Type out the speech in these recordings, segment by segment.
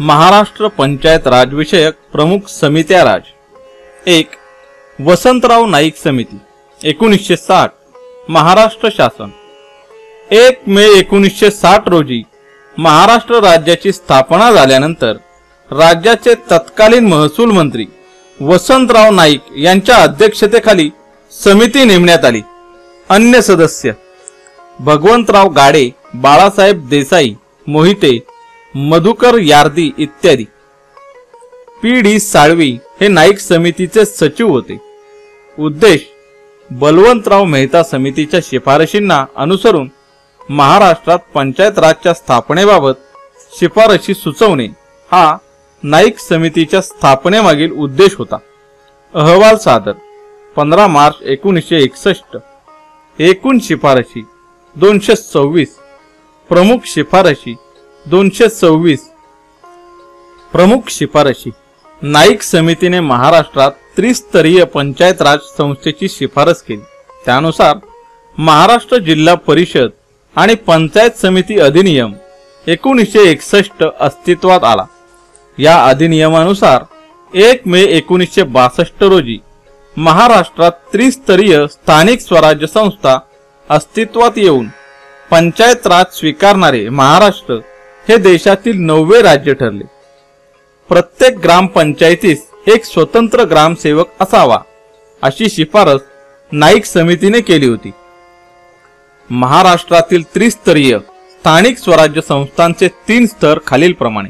महाराष्ट्र पंचायत राजविषयक प्रमुख समित्या राज. एक वसंतराव नाईक समिती एकोणीसशे साठ महाराष्ट्र शासन. एक मे एकोणीसशे साठ रोजी महाराष्ट्र राज्याची स्थापना झाल्यानंतर राज्याचे तत्कालीन महसूल मंत्री वसंतराव नाईक यांच्या अध्यक्षतेखाली समिती नेमण्यात आली. अन्य सदस्य भगवंतराव गाडे बाळासाहेब देसाई मोहिते मधुकर यार्दी इत्यादी. पी डी साळवी हे नाईक समितीचे सचिव होते. उद्देश बलवंतराव मेहता समितीच्या शिफारशींना अनुसरून महाराष्ट्रात पंचायत राजच्या स्थापनेबाबत शिफारशी सुचवणे हा नाईक समितीच्या स्थापनेमागील उद्देश होता. अहवाल सादर पंधरा मार्च एकोणीसशे एकसष्ट. एकूण शिफारशी दोनशे सव्वीस. प्रमुख शिफारशी दोनशे सव्वीस. प्रमुख शिफारशी. नाईक समितीने महाराष्ट्रात त्रिस्तरीय पंचायत राज संस्थेची शिफारस केली. त्यानुसार महाराष्ट्र जिल्हा परिषद आणि पंचायत समिती अधिनियम एकोणीसशे एकसष्ट अस्तित्वात आला. या अधिनियमानुसार एक मे एकोणीसशे बासष्ट रोजी महाराष्ट्रात त्रिस्तरीय स्थानिक स्वराज्य संस्था अस्तित्वात येऊन पंचायत राज स्वीकारणारे महाराष्ट्र हे देशातील नववे राज्य ठरले. प्रत्येक ग्रामपंचायतीस एक स्वतंत्र ग्रामसेवक असावा अशी शिफारस नाईक समितीने केली होती. महाराष्ट्रातील त्रिस्तरीय स्थानिक स्वराज्य संस्थांचे तीन स्तर खालीलप्रमाणे.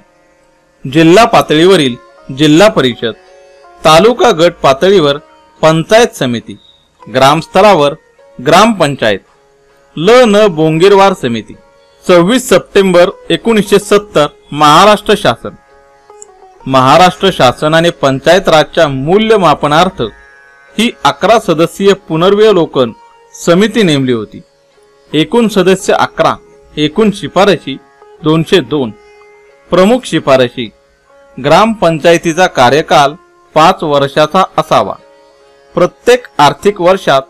जिल्हा पातळीवरील जिल्हा परिषद तालुका गट पातळीवर पंचायत समिती ग्रामस्तरावर ग्रामपंचायत ल न बोंगीरवार समिती. सव्वीस सप्टेंबर एकोणीसशे सत्तर महाराष्ट्र शासन. महाराष्ट्र शासनाने पंचायत राजच्या मूल्यमापनार्थ ही अकरा सदस्यीय पुनर्वलोकन समिती नेमली होती. एकूण सदस्य अकरा एकूण शिफारशी दोनशे दोन. प्रमुख शिफारशी ग्रामपंचायतीचा कार्यकाल पाच वर्षाचा असावा. प्रत्येक आर्थिक वर्षात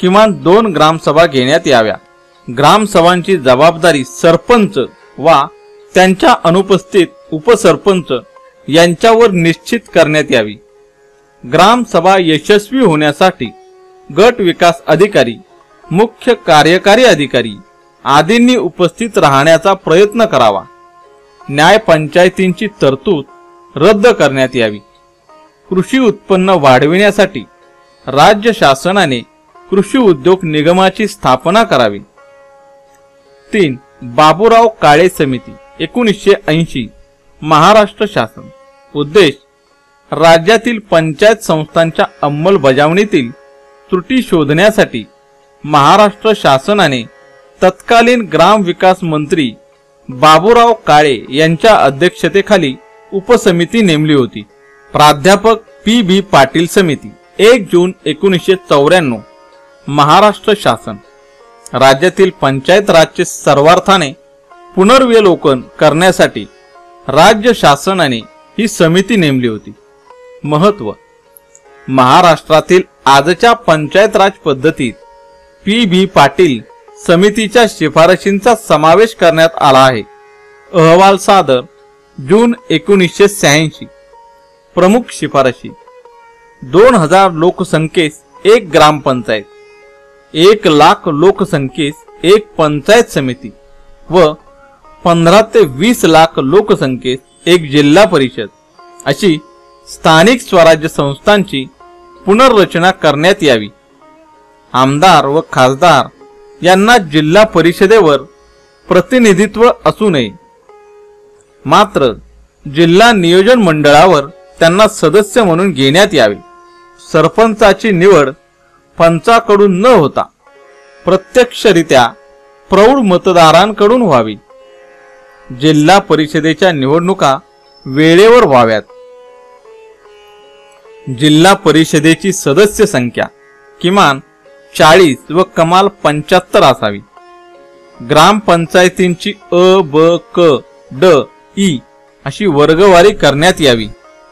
किमान दोन ग्रामसभा घेण्यात याव्या. ग्रामसभांची जबाबदारी सरपंच वा त्यांच्या अनुपस्थित उपसरपंच यांच्यावर निश्चित करण्यात यावी. ग्रामसभा यशस्वी होण्यासाठी गट विकास अधिकारी मुख्य कार्यकारी अधिकारी आदींनी उपस्थित राहण्याचा प्रयत्न करावा. न्याय पंचायतींची तरतूद रद्द करण्यात यावी. कृषी उत्पन्न वाढविण्यासाठी राज्य शासनाने कृषी उद्योग निगमाची स्थापना करावी. तीन बाबूराव काळे समिती एकोणीसशे ऐंशी. महाराष्ट्र शासन. उद्देश राज्यातील पंचायत संस्थांच्या अंमलबजावणीतील त्रुटी शोधण्यासाठी महाराष्ट्र शासनाने तत्कालीन ग्राम विकास मंत्री बाबूराव काळे यांच्या अध्यक्षतेखाली उपसमिती नेमली होती. प्राध्यापक पी बी पाटील समिती एक जून एकोणीसशे चौऱ्याण्णव. महाराष्ट्र शासन. राज्यातील पंचायत राजचे सर्वार्थाने पुनर्विलोकन करण्यासाठी राज्य शासनाने ही समिती नेमली होती. महत्त्व. महाराष्ट्रातील आजच्या पंचायत राज पद्धतीत पी. बी. पाटील समितीच्या शिफारशींचा समावेश करण्यात आला आहे. अहवाल सादर जून एकोणीसशे शहाऐंशी. प्रमुख शिफारशी. दोन हजार लोकसंख्येस एक ग्रामपंचायत. एक लाख लोकसंख्येस एक पंचायत समिती व पंधरा ते वीस लाख लोकसंख्येस एक जिल्हा परिषद अशी स्थानिक स्वराज्य संस्थांची पुनर्रचना करण्यात यावी. आमदार व खासदार यांना जिल्हा परिषदेवर प्रतिनिधित्व असू नये. मात्र जिल्हा नियोजन मंडळावर त्यांना सदस्य म्हणून घेण्यात यावे. सरपंचाची निवड पंचाकडून न होता प्रत्यक्षरित्या प्रौढ मतदारांकडून व्हावी. जिल्हा परिषदेच्या निवडणुका वेळेवर व्हाव्यात. जिल्हा परिषदेची सदस्य संख्या किमान चाळीस व कमाल पंच्याहत्तर असावी. ग्रामपंचायतींची अ ब क ड ई अशी वर्गवारी करण्यात यावी.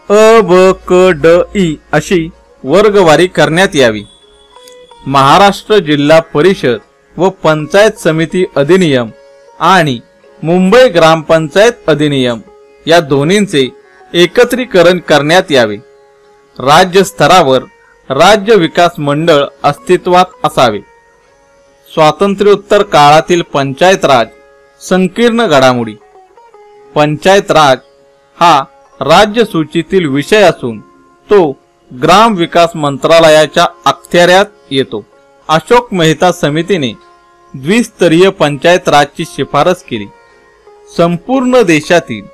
अ ब क ड ई अशी वर्गवारी करण्यात यावी. महाराष्ट्र जिल्हा परिषद व पंचायत समिती अधिनियम आणि मुंबई ग्रामपंचायत अधिनियम या दोन्हींचे एकत्रीकरण करण्यात यावे. राज्य स्तरावर राज्य विकास मंडळ अस्तित्वात असावे. स्वातंत्र्योत्तर काळातील पंचायत राज संकीर्ण घडामोडी. पंचायत राज हा राज्य सूचीतील विषय असून तो ग्राम विकास मंत्रालयाच्या अखत्याऱ्यात येतो. अशोक मेहता समितीने द्विस्तरीय पंचायत राजची शिफारस केली. संपूर्ण देशातील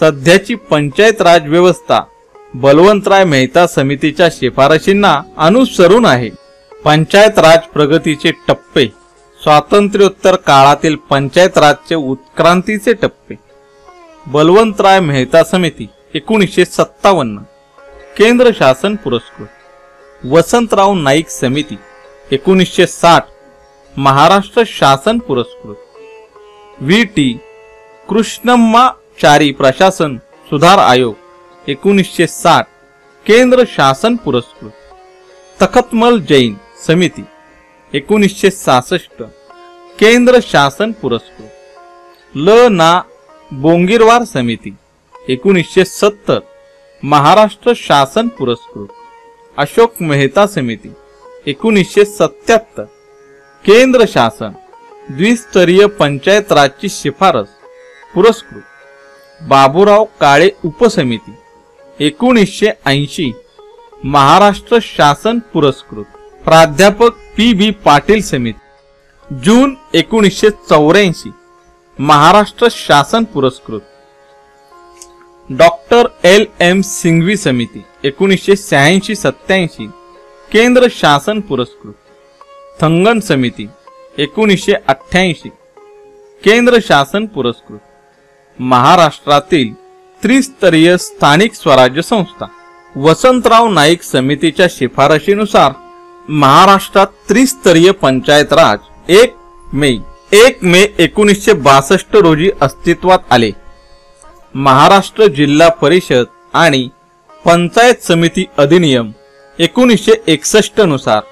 सध्याची पंचायत राज व्यवस्था बलवंतराय मेहता समितीच्या शिफारशींना अनुसरून आहे. पंचायत राज प्रगतीचे टप्पे स्वातंत्र्योत्तर काळातील पंचायत राजचे उत्क्रांतीचे टप्पे. बलवंतराय मेहता समिती एकोणीसशे सत्तावन्न. केंद्र शासन पुरस्कृत. वसंतराव नाईक समिती एकोणीसशे साठ महाराष्ट्र शासन पुरस्कृत. व्ही टी कृष्णम्माचारी प्रशासन सुधार आयोग एकोणीसशे साठ केंद्र शासन पुरस्कृत. तखतमल जैन समिती एकोणीसशे सहासष्ट केंद्र शासन पुरस्कृत. ल. ना. बोंगीरवार समिती एकोणीसशे सत्तर महाराष्ट्र शासन पुरस्कृत. अशोक मेहता समिती एकोणीसशे सत्याहत्तर. केंद्र शासन द्विस्तरीय पंचायत राजची शिफारस पुरस्कृत. बाबूराव काळे उपसमिती एकोणीसशे ऐंशी. महाराष्ट्र शासन पुरस्कृत. प्राध्यापक पी बी पाटील समिती जून एकोणीसशे चौऱ्याऐंशी. महाराष्ट्र शासन पुरस्कृत. डॉक्टर एल एम सिंघवी समिती एकोणीसशे शहाऐंशी सत्याऐंशी केंद्र शासन पुरस्कृत. थंगन समिती एकोणीसशे अठ्ठ्याऐंशी. केंद्र शासन पुरस्कृत. महाराष्ट्रातील त्रिस्तरीय स्थानिक स्वराज्य संस्था वसंतराव नाईक समितीच्या शिफारशीनुसार महाराष्ट्रात त्रिस्तरीय पंचायत राज एक मे एक मे एकोणीसशे बासष्ट रोजी अस्तित्वात आले. महाराष्ट्र जिल्हा परिषद आणि पंचायत समिती अधिनियम एकोणीसशे एकसष्टनुसार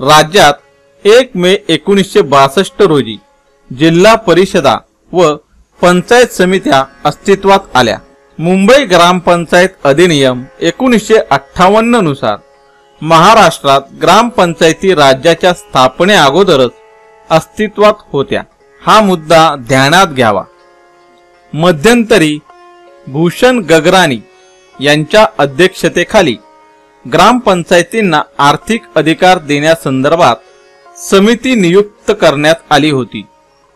राज्यात एक मे एकोणीसशे बासष्ट रोजी जिल्हा परिषदा व पंचायत समित्या अस्तित्वात आल्या. मुंबई ग्रामपंचायत अधिनियम एकोणीसशे अठ्ठावन्ननुसार महाराष्ट्रात ग्रामपंचायती राज्याच्या स्थापने अगोदरच अस्तित्वात होत्या. हा मुद्दा ध्यानात घ्यावा. मध्यंतरी भूषण गगराणी यांच्या अध्यक्षतेखाली ग्रामपंचायतींना आर्थिक अधिकार देण्यासंदर्भात समिती नियुक्त करण्यात आली होती.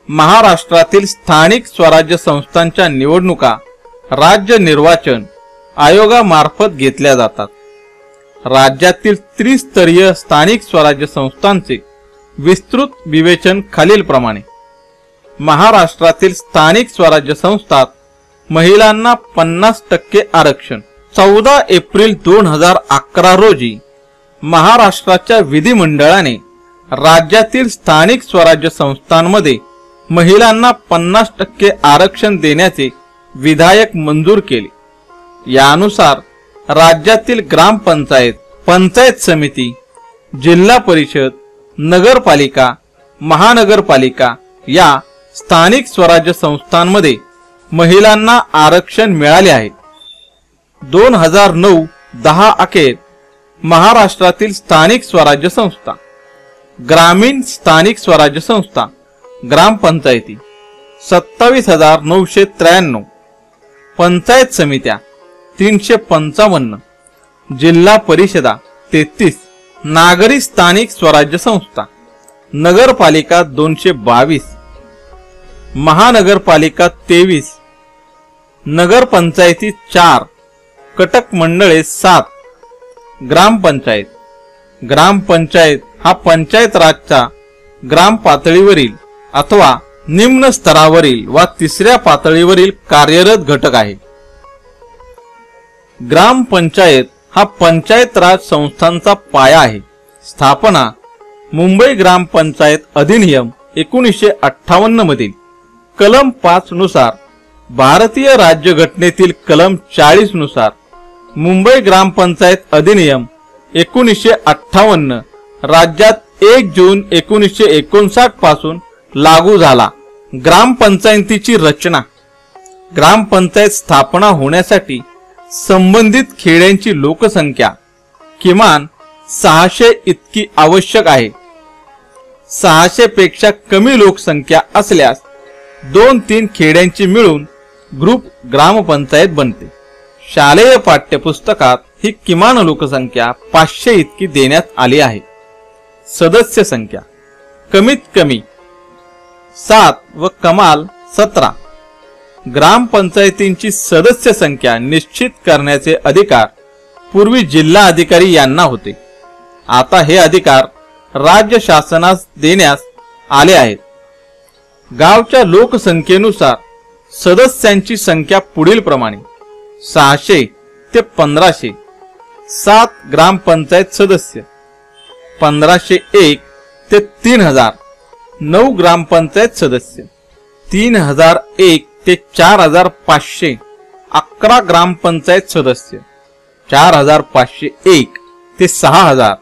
महाराष्ट्रातील स्थानिक स्वराज्य संस्थांच्या निवडणुका राज्य निर्वाचन आयोगामार्फत घेतल्या जातात. राज्यातील त्रिस्तरीय स्थानिक स्वराज्य संस्थांचे विस्तृत विवेचन खालीलप्रमाणे. महाराष्ट्रातील स्थानिक स्वराज्य संस्थात महिलांना पन्नास टक्के आरक्षण. चौदा एप्रिल दोन हजार अकरा रोजी महाराष्ट्राच्या विधिमंडळाने राज्यातील स्थानिक स्वराज्य संस्थांमध्ये महिलांना पन्नास टक्के आरक्षण देण्याचे विधायक मंजूर केले. यानुसार राज्यातील ग्रामपंचायत पंचायत समिती जिल्हा परिषद नगरपालिका महानगरपालिका या स्थानिक स्वराज्य संस्थांमध्ये महिलांना आरक्षण मिळाले आहे. दोन हजार नऊ दहा अखेर महाराष्ट्रातील स्थानिक स्वराज्य संस्था ग्रामीण स्थानिक स्वराज्य संस्था ग्रामपंचायती सत्तावीस हजार नऊशे त्र्याण्णव पंचायत समित्या तीनशे पंचावन्न जिल्हा परिषदा तेहतीस नागरी स्थानिक स्वराज्य संस्था नगरपालिका दोनशे बावीस महानगरपालिका तेवीस नगरपंचायती चार कटक मंडळे सात ग्रामपंचायत. ग्रामपंचायत हा पंचायत राजचा ग्राम पातळीवरील अथवा निम्न स्तरावरील वा तिसऱ्या पातळीवरील कार्यरत घटक आहे. ग्रामपंचायत हा पंचायत राज संस्थांचा पाया आहे. स्थापना मुंबई ग्रामपंचायत अधिनियम एकोणीसशे अठ्ठावन्न मधील. कलम पाच नुसार भारतीय राज्यघटनेतील कलम चाळीसनुसार मुंबई ग्रामपंचायत अधिनियम एकोणीसशे अठ्ठावन्न राज्यात एक जून एकोणीसशे एकोणसाठपासून लागू झाला. ग्रामपंचायतीची रचना. ग्रामपंचायत स्थापना होण्यासाठी संबंधित खेड्यांची लोकसंख्या किमान सहाशे इतकी आवश्यक आहे. सहाशे पेक्षा कमी लोकसंख्या असल्यास दोन तीन खेड्यांची मिळून ग्रुप ग्रामपंचायत बनते. शालेय पाठ्यपुस्तकात ही किमान लोकसंख्या पाचशे इतकी देण्यात आली आहे. सदस्य संख्या. कमीत कमी सात व कमाल सतरा. ग्रामपंचायतींची सदस्य संख्या निश्चित करण्याचे अधिकार पूर्वी जिल्हा अधिकारी यांना होते. आता हे अधिकार राज्य शासनास देण्यास आले आहेत. गावच्या लोकसंख्येनुसार सदस्यांची संख्या पुढील प्रमाणे सहाशे ते पंधराशे. सात ग्रामपंचायत सदस्य. पंधराशे एक ते तीन हजार. नऊ ग्रामपंचायत सदस्य. तीन हजार एक ते चार हजार पाचशे. अकरा ग्रामपंचायत सदस्य. चार हजार पाचशे एक ते सहा हजार.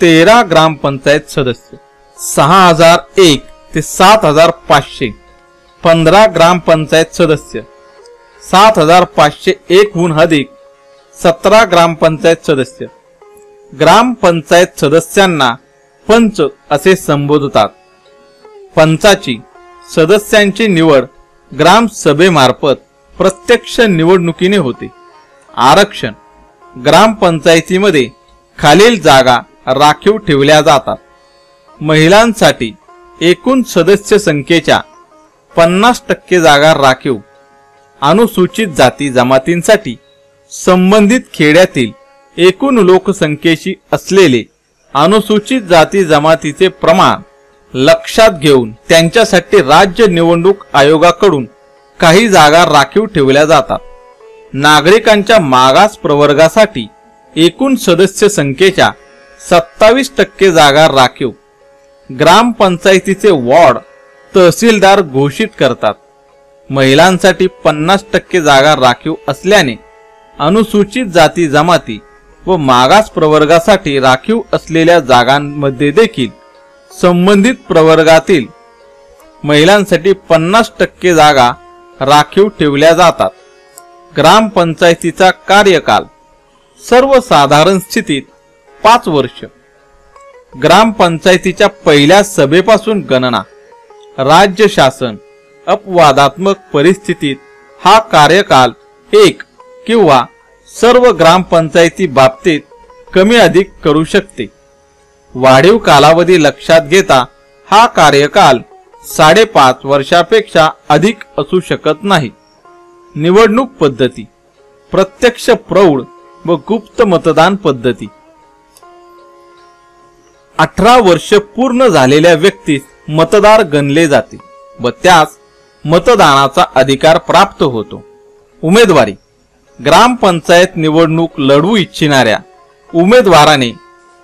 तेरा ग्रामपंचायत सदस्य. सहा हजार एक ते सात हजार पाचशे. पंधरा ग्रामपंचायत सदस्य. सात हजार पाचशे एकहून अधिक सतरा ग्रामपंचायत सदस्य. ग्रामपंचायत सदस्यांना पंच असे संबोधतात. पंचाची सदस्यांची निवड ग्रामसभेमार्फत प्रत्यक्ष निवडणुकीने होते. आरक्षण ग्रामपंचायतीमध्ये खालील जागा राखीव ठेवल्या जातात. महिलांसाठी एकूण सदस्य संख्येच्या पन्नास टक्के जागा राखीव. अनुसूचित जाती जमातींसाठी संबंधित खेड्यातील एकूण लोकसंख्येशी असलेले अनुसूचित जाती जमातीचे प्रमाण लक्षात घेऊन त्यांच्यासाठी राज्य निवडणूक आयोगाकडून काही जागा राखीव ठेवल्या जातात. नागरिकांच्या मागास प्रवर्गासाठी एकूण सदस्य संख्येच्या सत्तावीस टक्के जागा राखीव. ग्रामपंचायतीचे वॉर्ड तहसीलदार घोषित करतात. महिलांसाठी पन्नास टक्के जागा राखीव असल्याने अनुसूचित जाती जमाती व मागास प्रवर्गासाठी राखीव असलेल्या जागांमध्ये देखील संबंधित प्रवर्गातील महिलांसाठी पन्नास टक्के जागा राखीव ठेवल्या जातात. ग्रामपंचायतीचा कार्यकाल सर्वसाधारण स्थितीत पाच वर्ष. ग्रामपंचायतीच्या पहिल्या सभेपासून गणना राज्य शासन अपवादात्मक परिस्थितीत हा कार्यकाल एक किंवा सर्व ग्रामपंचायती बाबतीत कमी अधिक करू शकते. वाढीव कालावधी लक्षात घेता हा कार्यकाल साडेपाच वर्षापेक्षा अधिक असू शकत नाही. निवडणूक पद्धती प्रत्यक्ष प्रौढ व गुप्त मतदान पद्धती. अठरा वर्ष पूर्ण झालेल्या व्यक्तीस मतदार गणले जाते व त्यास मतदानाचा अधिकार प्राप्त होतो. उमेदवारी. ग्रामपंचायत निवडणूक लढवू इच्छिणाऱ्या उमेदवाराने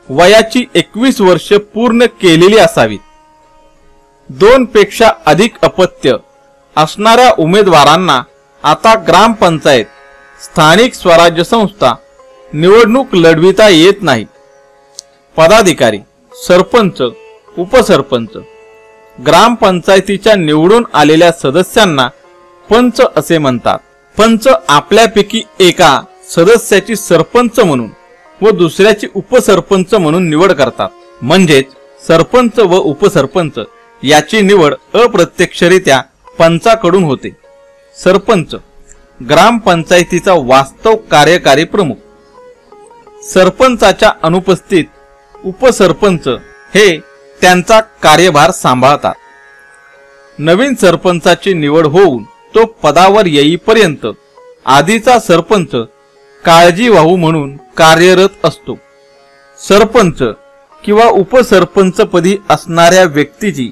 वयाची एकवीस वर्ष पूर्ण केलेली असावीत. दोन पेक्षा अधिक अपत्य असणाऱ्या उमेदवारांना आता ग्रामपंचायत स्थानिक स्वराज्य संस्था निवडणूक लढविता येत नाही पदाधिकारी सरपंच उपसरपंच ग्रामपंचायतीच्या निवडून आलेल्या सदस्यांना पंच असे म्हणतात. पंच आपल्यापैकी एका सदस्याची सरपंच म्हणून व दुसऱ्याची उपसरपंच म्हणून निवड करतात. म्हणजेच सरपंच व उपसरपंच याची निवड अप्रत्यक्षरित्या पंचाकडून होते. सरपंच ग्रामपंचायतीचा वास्तव कार्यकारी प्रमुख. सरपंचाच्या अनुपस्थित उपसरपंच हे त्यांचा कार्यभार सांभाळतात. नवीन सरपंचाची निवड होऊन तो पदावर येईपर्यंत आधीचा सरपंच काळजीवाहू म्हणून कार्यरत असतो. सरपंच किंवा उपसरपंचपदी असणाऱ्या व्यक्तीची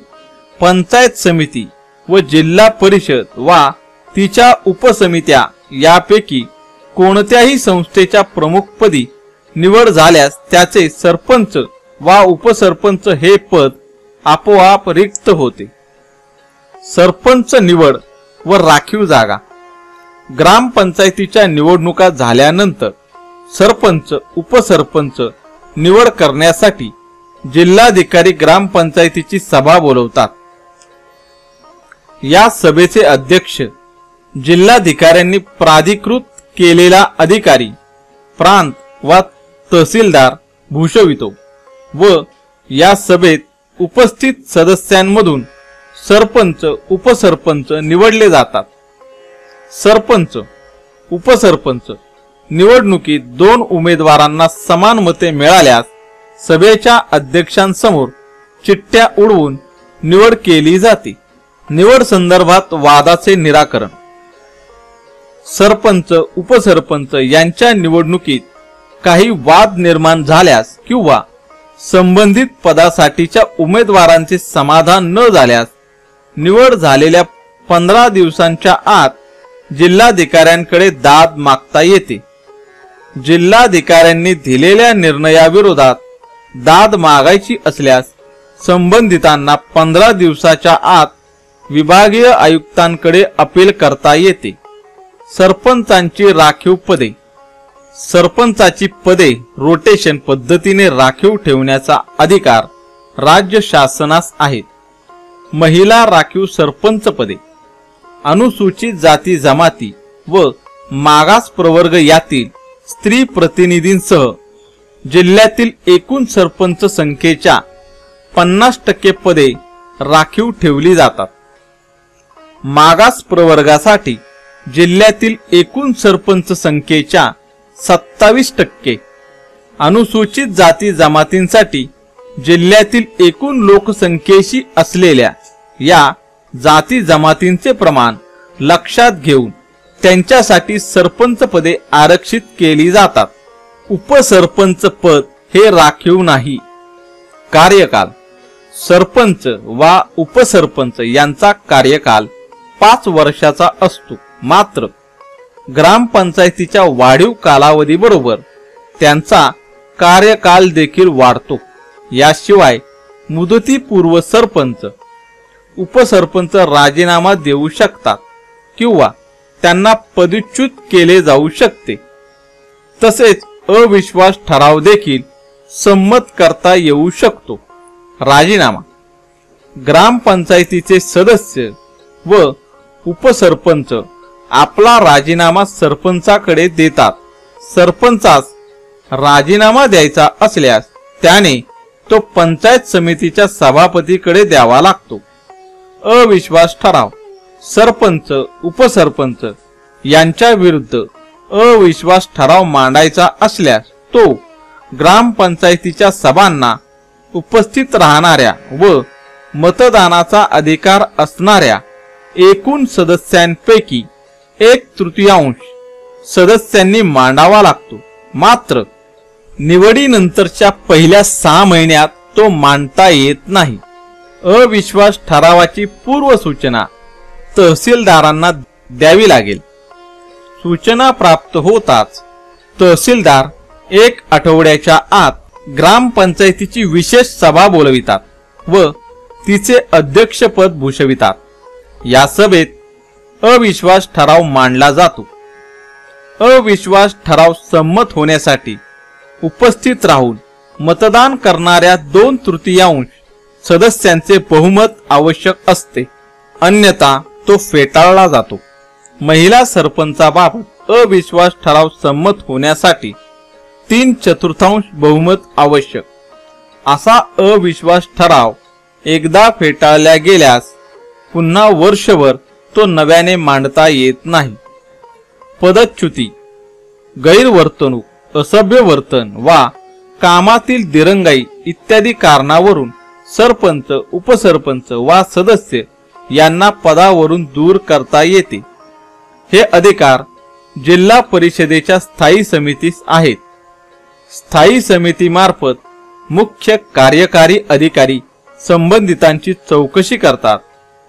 पंचायत समिती व जिल्हा परिषद वा तिच्या उपसमित्या यापैकी कोणत्याही संस्थेच्या प्रमुखपदी निवड झाल्यास त्याचे सरपंच वा उपसरपंच हे पद आपोआप रिक्त होते. सरपंच निवड व राखीव जागा. ग्रामपंचायतीच्या निवडणुका झाल्यानंतर सरपंच उपसरपंच निवड करण्यासाठी जिल्हाधिकारी ग्रामपंचायतीची सभा बोलवतात. या सभेचे अध्यक्ष जिल्हाधिकाऱ्यांनी प्राधिकृत केलेला अधिकारी प्रांत वा तहसीलदार भूषवितो. व या सभेत उपस्थित सदस्यांमधून सरपंच उपसरपंच निवडले जातात. सरपंच उपसरपंच निवडणुकीत दोन उमेदवारांना समान मते मिळाल्यास सभेच्या अध्यक्षांसमोर चिठ्ठ्या उडवून निवड केली जाते. निवड संदर्भात वादाचे निराकरण. सरपंच उपसरपंच यांच्या निवडणुकीत काही वाद निर्माण झाल्यास किंवा संबंधित पदासाठीच्या उमेदवारांचे समाधान न झाल्यास निवड झालेल्या पंधरा दिवसांच्या आत जिल्हाधिकाऱ्यांकडे दाद मागता येते. जिल्हाधिकाऱ्यांनी दिलेल्या निर्णयाविरोधात दाद मागायची असल्यास संबंधितांना पंधरा दिवसाच्या आत विभागीय आयुक्तांकडे अपील करता येते. सरपंचांची राखीव पदे सरपंचाची पदे रोटेशन पद्धतीने राखीव ठेवण्याचा अधिकार राज्य शासनास आहेत. महिला राखीव सरपंच पदे अनुसूचित जाती जमाती व मागास प्रवर्ग यातील स्त्री प्रतिनिधींसह जिल्ह्यातील एकूण सरपंच संख्येच्या पन्नास टक्के पदे राखीव ठेवली जातात. मागास प्रवर्गासाठी जिल्ह्यातील एकूण सरपंच संख्येच्या सत्तावीस टक्के. अनुसूचित जाती जमातींसाठी जिल्ह्यातील एकूण लोकसंख्येशी असलेल्या या जाती जमातींचे प्रमाण लक्षात घेऊन त्यांच्यासाठी सरपंच पदे आरक्षित केली जातात. उपसरपंच पद हे राखीव नाही. कार्यकाल सरपंच वा उपसरपंच यांचा कार्यकाल पाच वर्षाचा असतो. मात्र ग्रामपंचायतीच्या वाढीव कालावधीबरोबर त्यांचा कार्यकाल देखील वाढतो. याशिवाय मुदतीपूर्व सरपंच उपसरपंच राजीनामा देऊ शकतात किंवा त्यांना पदच्युत केले जाऊ शकते. तसेच अविश्वास ठराव देखील संमत करता येऊ शकतो. राजीनामा. ग्रामपंचायतीचे सदस्य व उपसरपंच आपला राजीनामा सरपंचाकडे देतात. सरपंचास राजीनामा द्यायचा असल्यास त्याने तो पंचायत समितीच्या सभापतीकडे द्यावा लागतो. अविश्वास ठराव. सरपंच उपसरपंच यांच्या विरुद्ध अविश्वास ठराव मांडायचा असल्यास तो ग्रामपंचायतीच्या सभांना उपस्थित राहणाऱ्या व मतदानाचा अधिकार असणाऱ्या एकूण सदस्यांपैकी एक तृतीयांश. सदस्यांनी मांडावा लागतो. मात्र निवडीनंतरच्या पहिल्या सहा महिन्यात तो मांडता येत नाही. अविश्वास ठरावाची पूर्वसूचना तहसीलदारांना द्यावी लागेल. सूचना प्राप्त होताच तहसीलदार एक आठवड्याच्या आत ग्रामपंचायतीची विशेष सभा बोलवितात व तिचे अध्यक्षपद भूषवितात. या सभेत अविश्वास ठराव मांडला जातो. अविश्वास ठराव संमत होण्यासाठी उपस्थित राहून मतदान करणाऱ्या दोन तृतीयांश सदस्यांचे बहुमत आवश्यक असते. अन्यथा तो फेटाळला जातो. महिला सरपंचाबाबत अविश्वास ठराव संमत होण्यासाठी तीन चतुर्थांश बहुमत आवश्यक. असा अविश्वास ठराव एकदा फेटाळल्या गेल्यास पुन्हा वर्षभर तो नव्याने मांडता येत नाही. पदच्युती गैरवर्तणूक असभ्य वर्तन वा कामातील दिरंगाई इत्यादी कारणावरून सरपंच उपसरपंच वा सदस्य यांना पदावरून दूर करता येते. हे अधिकार जिल्हा परिषदेच्या स्थायी समितीस आहेत. स्थायी समितीमार्फत मुख्य कार्यकारी अधिकारी संबंधितांची चौकशी करतात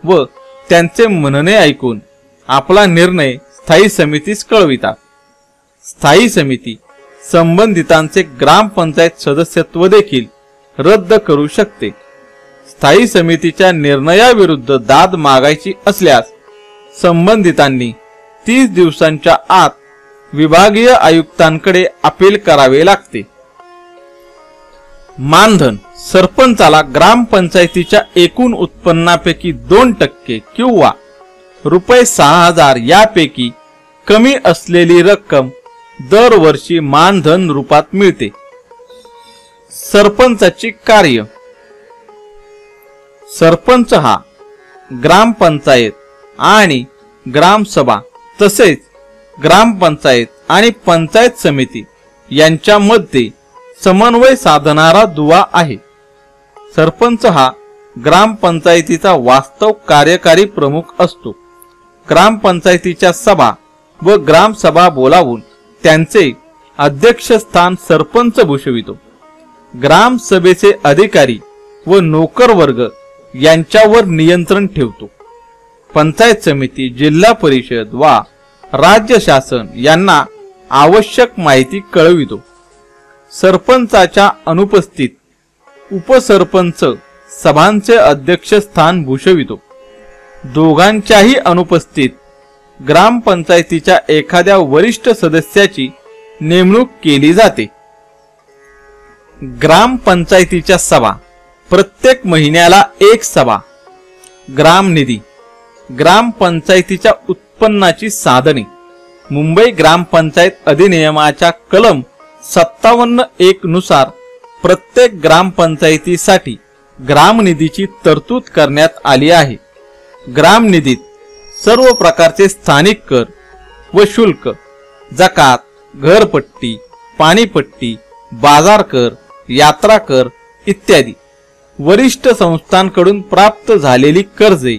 व त्यांचे म्हणणे ऐकून आपला निर्णय स्थायी समितीस कळवितात. स्थायी समिती संबंधितांचे ग्रामपंचायत सदस्यत्व देखील रद्द करू शकते. स्थायी समितीच्या निर्णयाविरुद्ध दाद मागायची असल्यास संबंधितांनी तीस दिवसांच्या आत विभागीय आयुक्तांकडे अपील करावे लागते. मानधन सरपंचाला ग्रामपंचायतीच्या एकूण उत्पन्नापैकी दोन टक्के किंवा रुपये सहा हजार यापैकी कमी असलेली रक्कम दरवर्षी मानधन रूपात मिळते. सरपंचाची कार्य. सरपंच हा ग्रामपंचायत आणि ग्रामसभा तसेच ग्रामपंचायत आणि पंचायत समिती यांच्यामध्ये समन्वय साधणारा दुवा आहे. सरपंच हा ग्रामपंचायतीचा वास्तव कार्यकारी प्रमुख असतो. ग्रामपंचायतीच्या सभा व ग्रामसभा बोलावून त्यांचे अध्यक्षस्थान सरपंच भूषवितो. ग्रामसभेचे अधिकारी व नोकरवर्ग यांच्यावर नियंत्रण ठेवतो. पंचायत समिती जिल्हा परिषद वा राज्य शासन यांना आवश्यक माहिती कळवितो. सरपंचाच्या अनुपस्थित उपसरपंच सभांचे अध्यक्ष स्थान भूषवितो. दोघांच्याही अनुपस्थित ग्रामपंचायतीच्या एखाद्या वरिष्ठ सदस्याची नेमणूक केली जाते. ग्रामपंचायतीच्या सभा. प्रत्येक महिन्याला एक सभा. ग्रामनिधी ग्रामपंचायतीच्या उत्पन्नाची साधने. मुंबई ग्रामपंचायत अधिनियमाच्या कलम सत्तावन्न एक नुसार प्रत्येक ग्रामपंचायतीसाठी ग्रामनिधीची तरतूद करण्यात आली आहे. ग्रामनिधीत सर्व प्रकारचे स्थानिक कर व शुल्क जकात घरपट्टी पाणीपट्टी बाजार कर यात्रा कर इत्यादी वरिष्ठ संस्थांकडून प्राप्त झालेली कर्जे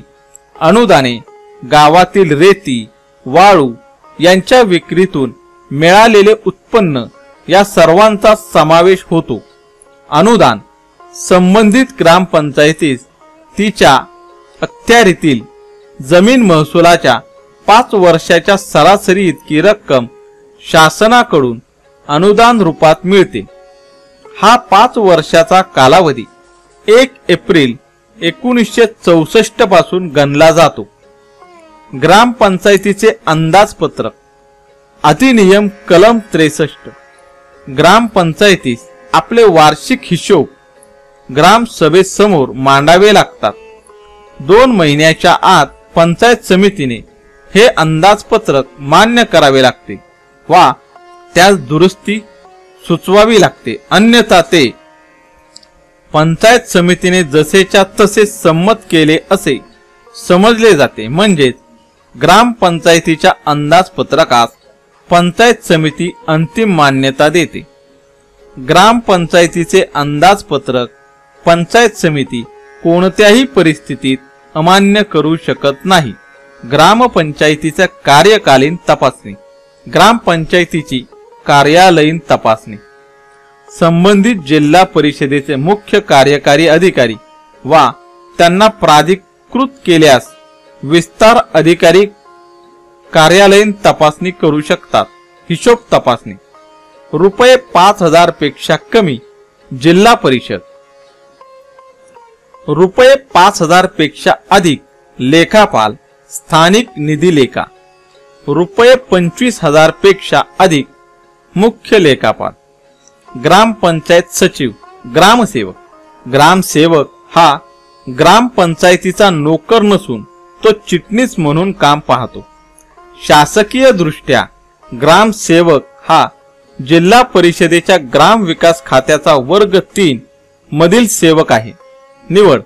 अनुदाने गावातील रेती वाळू यांच्या विक्रीतून मिळालेले उत्पन्न या सर्वांचा समावेश होतो. अनुदान संबंधित ग्रामपंचायतीस तिच्या अखत्यारीतील जमीन महसुलाच्या पाच वर्षाच्या सरासरी इतकी रक्कम शासनाकडून अनुदान रूपात मिळते. हा पाच वर्षाचा कालावधी एक एप्रिल एकोणीसशे चौसष्टपासून गणला जातो. ग्रामपंचायतीचे अंदाजपत्रक अधिनियम कलम त्रेसष्ट. ग्रामपंचायतीस आपले वार्षिक हिशोब ग्रामसभेसमोर मांडावे लागतात. दोन महिन्याच्या आत पंचायत समितीने हे अंदाजपत्रक मान्य करावे लागते वा त्यास दुरुस्ती सुचवावी लागते. अन्यथा ते पंचायत समितीने जसेच्या तसे संमत केले असे समजले जाते. म्हणजेच ग्रामपंचायतीच्या अंदाजपत्रकास पंचायत समिती अंतिम मान्यता देते. ग्रामपंचायतीचे अंदाजपत्रक पंचायत समिती कोणत्याही परिस्थितीत अमान्य करू शकत नाही. ग्रामपंचायतीचा कार्यकालीन तपासणी. ग्रामपंचायतीची कार्यालयीन तपासणी. संबंधित जिल्हा परिषदेचे मुख्य कार्यकारी अधिकारी वा त्यांना प्राधिकृत केल्यास विस्तार अधिकारी कार्यालयीन तपासणी करू शकतात. हिशोब तपासणी. रुपये पाच हजारपेक्षा कमी. जिल्हा परिषद. रुपये पाच हजारपेक्षा अधिक. लेखापाल. स्थानिक निधी लेखा. रुपये पंचवीस हजारपेक्षा अधिक. मुख्य लेखापाल. ग्रामपंचायत सचिव. ग्रामसेवक. ग्रामसेवक हा ग्रामपंचायतीचा नोकर नसून तो चिटणीस म्हणून काम पाहतो. शासकीय दृष्ट्या ग्रामसेवक हा जिल्हा परिषदेच्या ग्राम विकास खात्याचा वर्ग तीन मधील सेवक आहे. निवड.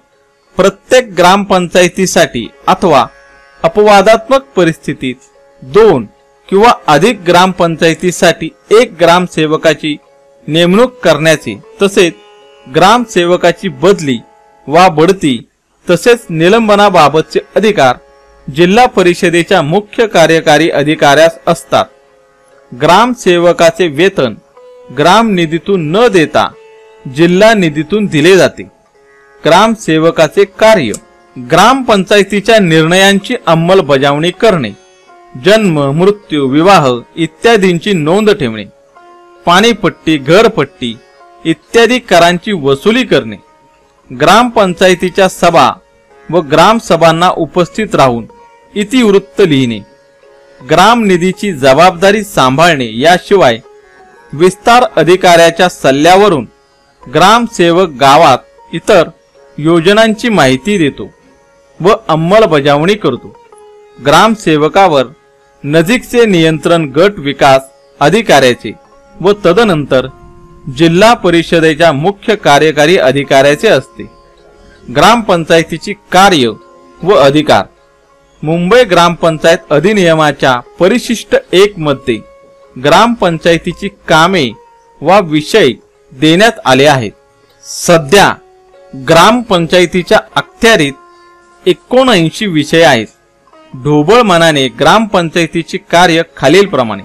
प्रत्येक ग्रामपंचायतीसाठी अथवा अपवादात्मक परिस्थितीत दोन किंवा अधिक ग्रामपंचायतीसाठी एक ग्रामसेवकाची नेमणूक करण्याचे तसेच ग्रामसेवकाची बदली वा बढती तसेच निलंबनाबाबतचे अधिकार जिल्हा परिषदेच्या मुख्य कार्यकारी अधिकाऱ्यास असतात. ग्रामसेवकाचे वेतन ग्राम निधीतून न देता जिल्हा निधीतून दिले जाते. ग्रामसेवकाचे कार्य ग्रामपंचायतीच्या निर्णयांची अंमलबजावणी करणे जन्म मृत्यू विवाह इत्यादींची नोंद ठेवणे पाणीपट्टी घरपट्टी इत्यादी करांची वसुली करणे ग्रामपंचायतीच्या सभा व ग्रामसभांना उपस्थित राहून इतिवृत्त लिहिणे. ग्राम निधीची जबाबदारी सांभाळणे याशिवाय विस्तार अधिकाऱ्याच्या सल्ल्यावरून ग्रामसेवक गावात इतर योजनांची माहिती देतो व अंमलबजावणी करतो. ग्रामसेवकावर नजीकचे नियंत्रण गट विकास अधिकाऱ्याचे व तदनंतर जिल्हा परिषदेच्या मुख्य कार्यकारी अधिकाऱ्याचे असते. ग्रामपंचायतीची कार्य व अधिकार. मुंबई ग्रामपंचायत अधिनियमाच्या परिशिष्ट एक मध्ये ग्रामपंचायतीची कामे वा विषय देण्यात आले आहेत. सध्या ग्रामपंचायतीच्या अखत्यारीत एकोणऐंशी विषय आहेत. ढोबळ मनाने ग्रामपंचायतीची कार्य खालीलप्रमाणे.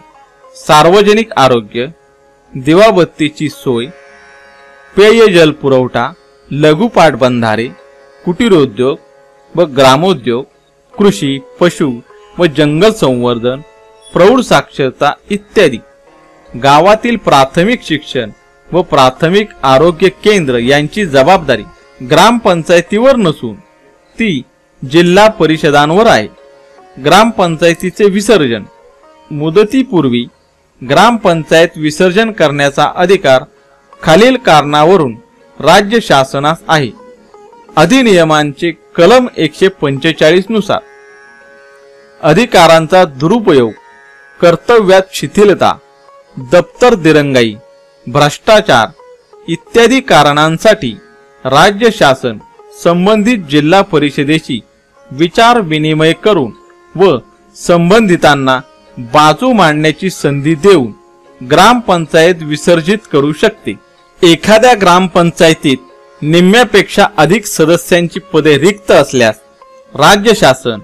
सार्वजनिक आरोग्य दिवाबत्तीची सोय पेयजल पुरवठा लघुपाटबंधारे कुटीरोद्योग व ग्रामोद्योग कृषी पशु व जंगल संवर्धन प्रौढ साक्षरता इत्यादी. गावातील प्राथमिक शिक्षण व प्राथमिक आरोग्य केंद्र यांची जबाबदारी ग्रामपंचायतीवर नसून ती जिल्हा परिषदांवर आहे. ग्रामपंचायतीचे विसर्जन. मुदतीपूर्वी ग्रामपंचायत विसर्जन करण्याचा अधिकार खालील कारणावरून राज्य शासनास आहे. अधिनियमांचे कलम एकशे पंचेचाळीसनुसार. अधिकारांचा दुरुपयोग कर्तव्यात शिथिलता दप्तर दिरंगाई भ्रष्टाचार इत्यादी कारणांसाठी राज्य शासन संबंधित जिल्हा परिषदेशी विचार विनिमय करून व संबंधितांना बाजू मांडण्याची संधी देऊन ग्रामपंचायत विसर्जित करू शकते. एखाद्या ग्रामपंचायतीत निम्म्यापेक्षा अधिक सदस्यांची पदे रिक्त असल्यास राज्य शासन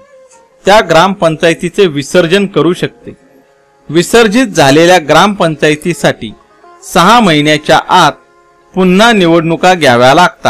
त्या ग्रामपंचायतीचे विसर्जन करू शकते. विसर्जित झालेल्या ग्रामपंचायतीसाठी सहा महिन्याच्या आत पुन्हा निवडणुका घ्याव्या लागतात.